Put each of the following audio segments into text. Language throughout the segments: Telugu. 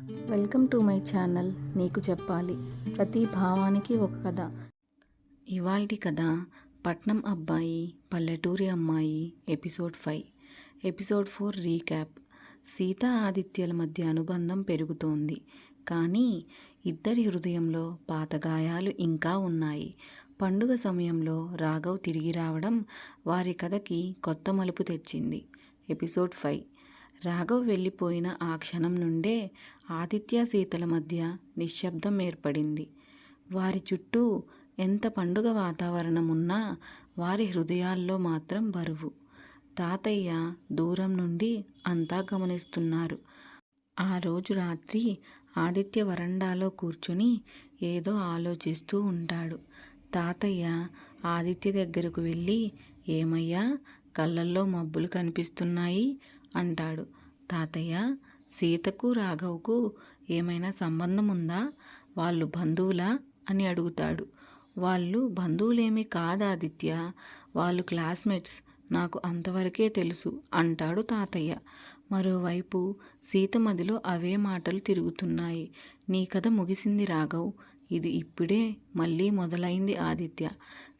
వెల్కమ్ టు మై ఛానల్ నీకు చెప్పాలి. ప్రతి భావానికి ఒక కథ. ఇవాల్టి కథ పట్నం అబ్బాయి పల్లెటూరి అమ్మాయి episode five. Episode four recap. Sita ఆదిత్యల మధ్య అనుబంధం పెరుగుతోంది. కానీ ఇద్దరి హృదయంలో పాత గాయాలు ఇంకా ఉన్నాయి. పండుగ సమయంలో రాఘవ్ తిరిగి రావడం వారి కథకి కొత్త మలుపు తెచ్చింది. Episode five. రాఘవ్ వెళ్ళిపోయిన ఆ క్షణం నుండే ఆదిత్య సీతల మధ్య నిశ్శబ్దం ఏర్పడింది. వారి చుట్టూ ఎంత పండుగ వాతావరణం ఉన్నా వారి హృదయాల్లో మాత్రం బరువు. తాతయ్య దూరం నుండి అంతా గమనిస్తున్నారు. ఆ రోజు రాత్రి ఆదిత్య వరండాలో కూర్చుని ఏదో ఆలోచిస్తూ ఉంటాడు. తాతయ్య ఆదిత్య దగ్గరకు వెళ్ళి ఏమయ్యా కళ్ళల్లో మబ్బులు కనిపిస్తున్నాయి అంటాడు. తాతయ్య సీతకు రాఘవ్కు ఏమైనా సంబంధం ఉందా వాళ్ళు బంధువులా? అని అడుగుతాడు. వాళ్ళు బంధువులేమీ కాదు ఆదిత్య? వాళ్ళు క్లాస్మేట్స్ నాకు అంతవరకే తెలుసు అంటాడు తాతయ్య. మరోవైపు సీత మదిలో అవే మాటలు తిరుగుతున్నాయి. నీ కథ ముగిసింది రాఘవ్. ఇది ఇప్పుడే మళ్ళీ మొదలైంది ఆదిత్య.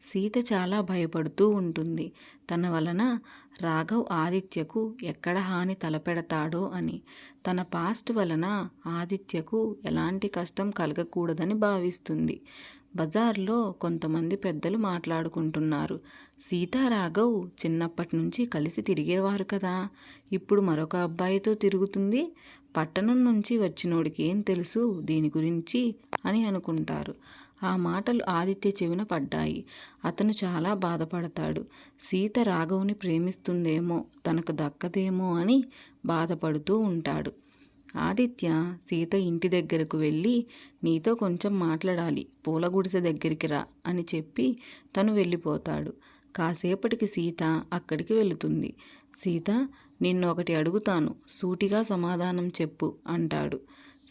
సీత చాలా భయపడుతూ ఉంటుంది. తన వలన రాఘవ్ ఆదిత్యకు ఎక్కడ హాని తలపెడతాడో అని. తన పాస్ట్ వలన ఆదిత్యకు ఎలాంటి కష్టం కలగకూడదని భావిస్తుంది. బజార్లో కొంతమంది పెద్దలు మాట్లాడుకుంటున్నారు. సీతారాఘవ్ చిన్నప్పటి నుంచి కలిసి తిరిగేవారు కదా. ఇప్పుడు మరొక అబ్బాయితో తిరుగుతుంది. పట్టణం నుంచి వచ్చినోడికి ఏం తెలుసు? దీని గురించి అని అనుకుంటారు. ఆ మాటలు ఆదిత్య చెవిన పడ్డాయి. అతను చాలా బాధపడతాడు. సీత రాఘవుని ప్రేమిస్తుందేమో తనకు దక్కదేమో అని బాధపడుతూ ఉంటాడు. ఆదిత్య సీత ఇంటి దగ్గరకు వెళ్ళి నీతో కొంచెం మాట్లాడాలి. పూల గుడిసె దగ్గరికి రా అని చెప్పి తను వెళ్ళిపోతాడు. కాసేపటికి సీత అక్కడికి వెళుతుంది. సీత నిన్ను ఒకటి అడుగుతాను. సూటిగా సమాధానం చెప్పు అంటాడు.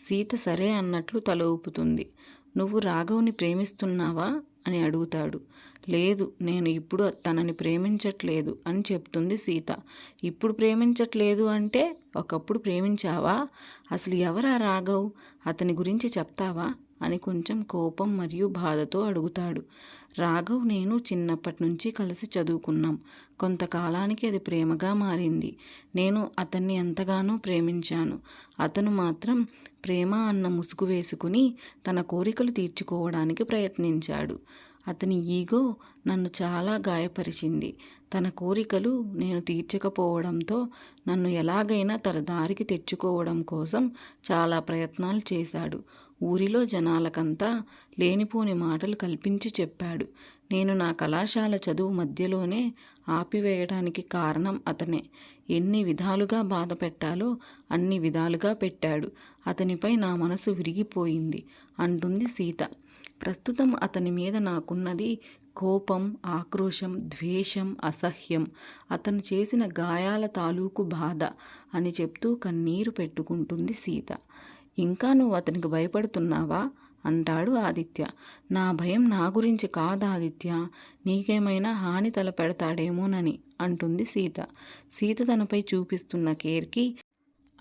సీత సరే అన్నట్లు తల ఊపుతుంది. నువ్వు రాఘవుని ప్రేమిస్తున్నావా? అని అడుగుతాడు. లేదు నేను ఇప్పుడు తనని ప్రేమించట్లేదు అని చెప్తుంది సీత. ఇప్పుడు ప్రేమించట్లేదు అంటే ఒకప్పుడు ప్రేమించావా? అసలు ఎవరా రాఘవ్? అతని గురించి చెప్తావా? అని కొంచెం కోపం మరియు బాధతో అడుగుతాడు. రాఘవ్ నేను చిన్నప్పటి నుంచి కలిసి చదువుకున్నాం. కొంతకాలానికి అది ప్రేమగా మారింది. నేను అతన్ని ఎంతగానో ప్రేమించాను. అతను మాత్రం ప్రేమ అన్న ముసుగు వేసుకుని తన కోరికలు తీర్చుకోవడానికి ప్రయత్నించాడు. అతని ఈగో నన్ను చాలా గాయపరిచింది. తన కోరికలు నేను తీర్చకపోవడంతో నన్ను ఎలాగైనా తన దారికి తెచ్చుకోవడం కోసం చాలా ప్రయత్నాలు చేశాడు. ఊరిలో జనాలకంతా లేనిపోని మాటలు కల్పించి చెప్పాడు. నేను నా కళాశాల చదువు మధ్యలోనే ఆపివేయడానికి కారణం అతనే. ఎన్ని విధాలుగా బాధ పెట్టాలో అన్ని విధాలుగా పెట్టాడు. అతనిపై నా మనసు విరిగిపోయింది. అంటుంది సీత. ప్రస్తుతం అతని మీద నాకున్నది కోపం ఆక్రోశం ద్వేషం అసహ్యం. అతను చేసిన గాయాల తాలూకు బాధ అని చెప్తూ కన్నీరు పెట్టుకుంటుంది సీత. ఇంకా నువ్వు అతనికి భయపడుతున్నావా? అంటాడు ఆదిత్య. నా భయం నా గురించి కాదు ఆదిత్య? నీకేమైనా హాని తలపెడతాడేమోనని అంటుంది సీత. సీత తనపై చూపిస్తున్న కేర్కి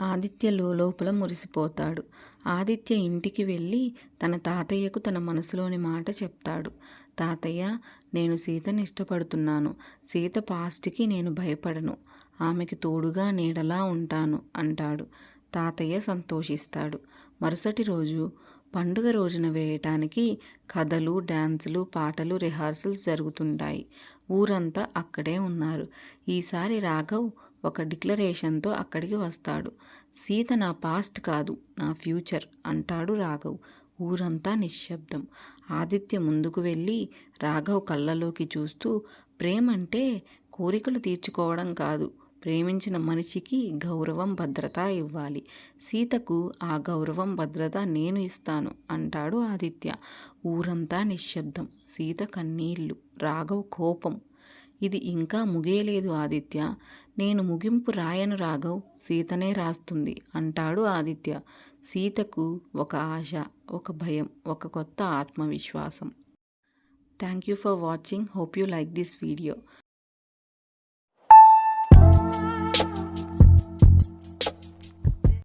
ఆదిత్య లోపల మురిసిపోతాడు. ఆదిత్య ఇంటికి వెళ్ళి తన తాతయ్యకు తన మనసులోని మాట చెప్తాడు. తాతయ్య నేను సీతని ఇష్టపడుతున్నాను. సీత పాస్ట్కి నేను భయపడను. ఆమెకి తోడుగా నీడలా ఉంటాను అంటాడు. తాతయ్య సంతోషిస్తాడు. మరుసటి రోజు పండుగ రోజున వేయటానికి కథలు డ్యాన్సులు పాటలు రిహార్సల్స్ జరుగుతుంటాయి. ఊరంతా అక్కడే ఉన్నారు. ఈసారి రాఘవ్ ఒక డిక్లరేషన్తో అక్కడికి వస్తాడు. సీత నా పాస్ట్ కాదు నా ఫ్యూచర్ అంటాడు రాఘవ్. ఊరంతా నిశ్శబ్దం. ఆదిత్య ముందుకు వెళ్ళి రాఘవ్ కళ్ళలోకి చూస్తూ ప్రేమంటే కోరికలు తీర్చుకోవడం కాదు ప్రేమించిన మనిషికి గౌరవం భద్రత ఇవ్వాలి. సీతకు ఆ గౌరవం భద్రత నేను ఇస్తాను అంటాడు ఆదిత్య. ఊరంతా నిశ్శబ్దం. సీత కన్నీళ్ళు రాఘవ్ కోపం. ఇది ఇంకా ముగియలేదు ఆదిత్య. నేను ముగింపు రాయను రాఘవ్ సీతనే రాస్తుంది అంటాడు ఆదిత్య. సీతకు ఒక ఆశ ఒక భయం ఒక కొత్త ఆత్మవిశ్వాసం. Thank you for watching. Hope you like this video.